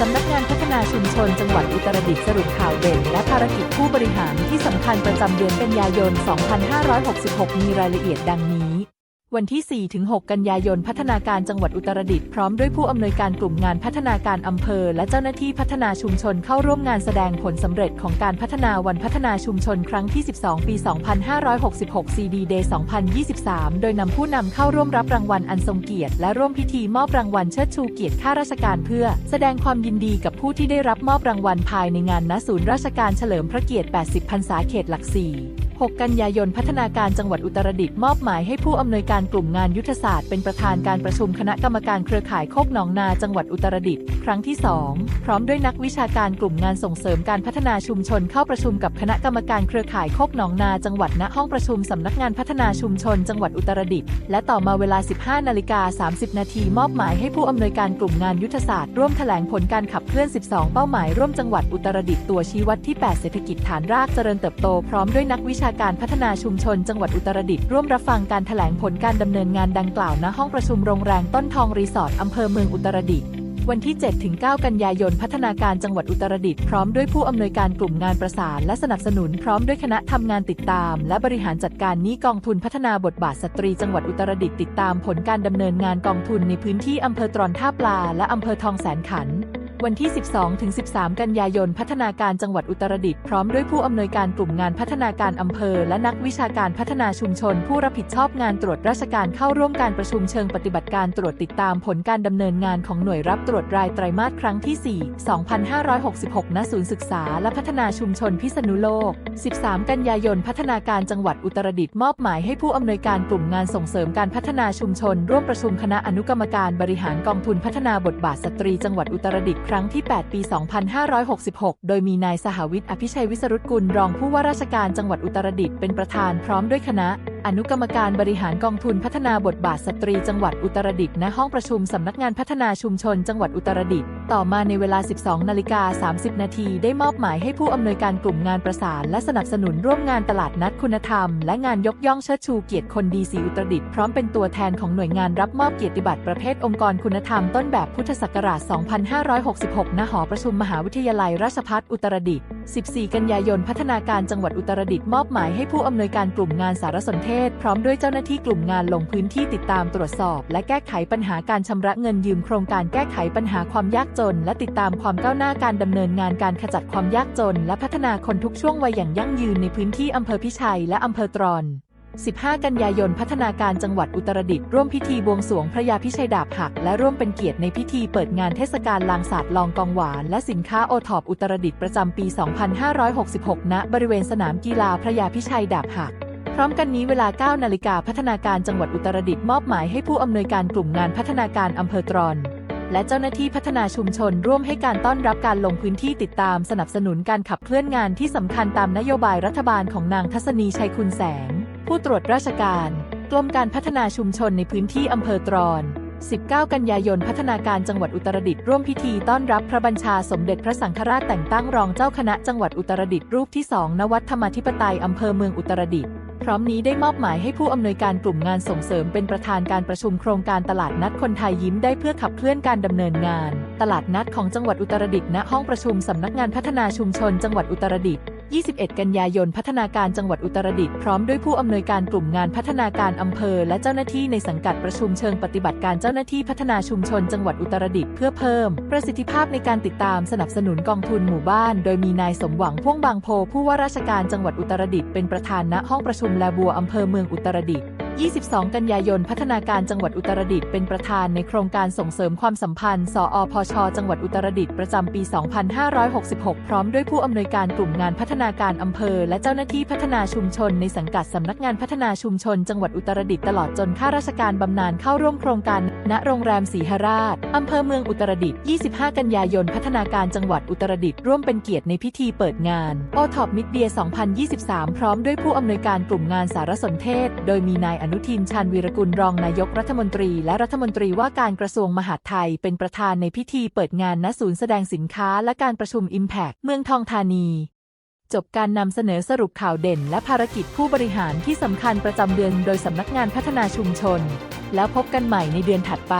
สำนักงานพัฒนาชุมชนจังหวัดอุตรดิตถ์สรุปข่าวเด่นและภารกิจผู้บริหารที่สำคัญประจำเดือนกันยายน 2566 มีรายละเอียดดังนี้ วันที่ 4-6 กันยายน พัฒนาการจังหวัดอุตรดิตถ์พร้อมด้วยผู้อำนวยการกลุ่มงานพัฒนาการอำเภอ และเจ้าหน้าที่พัฒนาชุมชนเข้าร่วมงานแสดงผลสำเร็จของการพัฒนาวันพัฒนาชุมชนครั้งที่ 12 ปี 2566 CD Day 2023 โดยนำผู้นำเข้าร่วมรับรางวัลอันทรงเกียรติ และร่วมพิธีมอบรางวัลเชิดชูเกียรติข้าราชการเพื่อ แสดงความยินดีกับผู้ที่ได้รับมอบรางวัลภายในงานณศูนย์ราชการเฉลิมพระเกียรติ 80 พรรษาเขตหลักสี่ 6 กันยายนพัฒนาการจังหวัดอุตรดิตถ์มอบหมายให้ผู้อำนวยการกลุ่มงานยุทธศาสตร์เป็นประธานการประชุมคณะกรรมการเครือข่ายโคกหนองนาจังหวัดอุตรดิตถ์ครั้งที่ 2 พร้อมด้วยนักวิชาการกลุ่มงานส่งเสริมการพัฒนาชุมชนเข้าประชุมกับคณะกรรมการเครือข่ายโคกหนองนาจังหวัดณห้องประชุมสำนักงานพัฒนาชุมชน จังหวัดอุตรดิตถ์และต่อมาเวลา 15นาฬิกา30 นาทีมอบหมายให้ผู้อำนวยการกลุ่มงานยุทธศาสตร์ร่วมแถลงผลการขับเคลื่อน 12 เป้าหมายร่วมจังหวัดอุตรดิตถ์ตัวชี้วัดที่ 8 เศรษฐกิจฐานรากเจริญเติบโตพร้อมด้วยนักวิชาการพัฒนาชุมชนจังหวัดอุตรดิตถ์ร่วมรับฟังการแถลงผลการดำเนินงานดังกล่าวณห้องประชุมโรงแรมต้นทองรีสอร์ทอำเภอเมืองอุตรดิตถ์วันที่ 7-9 กันยายนพัฒนาการจังหวัดอุตรดิตถ์พร้อมด้วยผู้อำนวยการกลุ่มงานประสานและสนับสนุนพร้อมด้วยคณะทำงานติดตาม และบริหารจัดการนี้กองทุนพัฒนาบทบาทสตรีจังหวัดอุตรดิตถ์ติดตามผลการดำเนินงานกองทุนในพื้นที่อำเภอตรอนท่าปลา และอำเภอทองแสนขันธ์ วันที่ 12-13 กันยายน พัฒนาการจังหวัดอุตรดิตถ์พร้อมด้วยผู้อำนวยการกลุ่มงานพัฒนาการอำเภอ และนักวิชาการพัฒนาชุมชน ผู้รับผิดชอบงานตรวจราชการเข้าร่วมการประชุมเชิงปฏิบัติการตรวจติดตามผลการดำเนินงานของหน่วยรับตรวจรายไตรมาสครั้งที่ 4 2566 ณ ศูนย์ศึกษา และพัฒนาชุมชนพิษณุโลก 13 กันยายน พัฒนาการจังหวัดอุตรดิตถ์มอบหมายให้ผู้อำนวยการกลุ่มงานส่งเสริมการพัฒนาชุมชน ร่วมประชุมคณะอนุกรรมการบริหารกองทุนพัฒนาบทบาทสตรีจังหวัดอุตรดิตถ์ครั้งที่ 8 ปี 2566 โดยมีนายสหวิทย์อภิชัยวิสรุตกุลรองผู้ว่าราชการจังหวัดอุตรดิตถ์เป็นประธานพร้อมด้วยคณะ อนุกรรมการบริหารกองทุนพัฒนาบทบาทสตรีจังหวัดอุตรดิตถ์ณห้องประชุมสำนักงานพัฒนาชุมชนจังหวัดอุตรดิตถ์ต่อมาในเวลา 12 นาฬิกา 30 นาทีได้มอบหมายให้ผู้อำนวยการกลุ่มงานประสาน และสนับสนุนร่วมงานตลาดนัดคุณธรรม และงานยกย่องเชิดชูเกียรติคนดีสีอุตรดิตถ์พร้อมเป็นตัวแทนของหน่วยงานรับมอบเกียรติบัตรประเภทองค์กรคุณธรรมต้นแบบพุทธศักราช 2566 ณ หอประชุมมหาวิทยาลัยราชภัฏอุตรดิตถ์14 กันยายนพัฒนาการจังหวัดอุตรดิตถ์มอบหมายให้ผู้อำนวยการกลุ่มงานสารสนเทศพร้อมด้วยเจ้าหน้าที่กลุ่มงานลงพื้นที่ติดตามตรวจสอบ และแก้ไขปัญหาการชำระเงินยืมโครงการแก้ไขปัญหาความยากจน และติดตามความก้าวหน้าการดำเนินงานการขจัดความยากจน และพัฒนาคนทุกช่วงวัยอย่างยั่งยืนในพื้นที่อำเภอพิชัยและอำเภอตรอน 15 กันยายนพัฒนาการจังหวัดอุตรดิตถ์ร่วมพิธีบวงสรวงพระยาพิชัยดาบหัก และร่วมเป็นเกียรติในพิธีเปิดงานเทศกาลลางศาสตร์ลองกองหวาน และสินค้าโอทอปอุตรดิตถ์ประจำปี 2566 ณ บริเวณสนามกีฬาพระยาพิชัยดาบหัก พร้อมกันนี้เวลา 9 นาฬิกาพัฒนาการจังหวัดอุตรดิตถ์มอบหมายให้ผู้อำนวยการกลุ่มงานพัฒนาการอำเภอตรอน และเจ้าหน้าที่พัฒนาชุมชนร่วมให้การต้อนรับการลงพื้นที่ติดตามสนับสนุนการขับเคลื่อนงานที่สำคัญตามนโยบายรัฐบาลของนางทัศนีชัยคุณแสง ผู้ตรวจราชการกรมการพัฒนาชุมชนในพื้นที่อำเภอตรอน 19 กันยายนพัฒนาการจังหวัดอุตรดิตถ์ร่วมพิธีต้อนรับพระบัญชาสมเด็จพระสังฆราชแต่งตั้งรองเจ้าคณะจังหวัดอุตรดิตถ์รูปที่2ณวัดธรรมธิปไตยอำเภอเมืองอุตรดิตถ์ พร้อมนี้ได้มอบหมายให้ผู้อำนวยการกลุ่มงานส่งเสริมเป็นประธานการประชุมโครงการตลาดนัดคนไทยยิ้มได้เพื่อขับเคลื่อนการดำเนินงาน ตลาดนัดของจังหวัดอุตรดิตถ์ณห้องประชุมสำนักงานพัฒนาชุมชนจังหวัดอุตรดิตถ์ 21 กันยายน พัฒนาการจังหวัดอุตรดิตถ์พร้อมด้วยผู้อำนวยการกลุ่มงานพัฒนาการอำเภอ และเจ้าหน้าที่ในสังกัดประชุมเชิงปฏิบัติการเจ้าหน้าที่พัฒนาชุมชนจังหวัดอุตรดิตถ์เพื่อเพิ่ม ประสิทธิภาพในการติดตามสนับสนุนกองทุนหมู่บ้าน โดยมีนายสมหวังพ่วงบางโพผู้ว่าราชการจังหวัดอุตรดิตถ์เป็นประธานณห้องประชุมแลบัวอำเภอเมืองอุตรดิตถ์ 22 กันยายน พัฒนาการจังหวัดอุตรดิตถ์เป็นประธานในโครงการส่งเสริมความสัมพันธ์ สอพช จังหวัดอุตรดิตถ์ประจำปี 2566 พร้อมด้วยผู้อำนวยการกลุ่มงานพัฒนาการอำเภอ และเจ้าหน้าที่พัฒนาชุมชนในสังกัดสำนักงานพัฒนาชุมชน จังหวัดอุตรดิตถ์ตลอดจนข้าราชการบำนาญเข้าร่วมโครงการ ณโรงแรมศรีหราช อำเภอเมืองอุตรดิตถ์ 25 กันยายน พัฒนาการจังหวัดอุตรดิตถ์ร่วมเป็นเกียรติในพิธีเปิดงานโอท็อปมิดเดีย 2023 พร้อมด้วยผู้อำนวยการกลุ่มงานสารสนเทศ โดยมีนายอนุทินชาญวีรกุลรองนายกรัฐมนตรี และรัฐมนตรีว่าการกระทรวงมหาดไทย เป็นประธานในพิธีเปิดงานณศูนย์แสดงสินค้าและการประชุม Impact เมืองทองธานีจบการนำเสนอสรุปข่าวเด่นและภารกิจผู้บริหารที่สำคัญประจำเดือนโดยสำนักงานพัฒนาชุมชน แล้วพบกันใหม่ในเดือนถัดไป